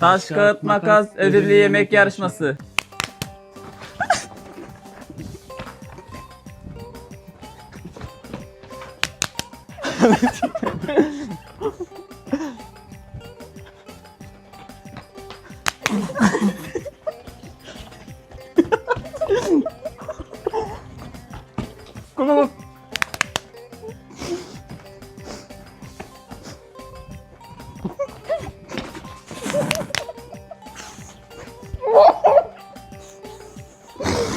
Taş, kağıt, makas, ödüllü yemek yarışması. Kullanım.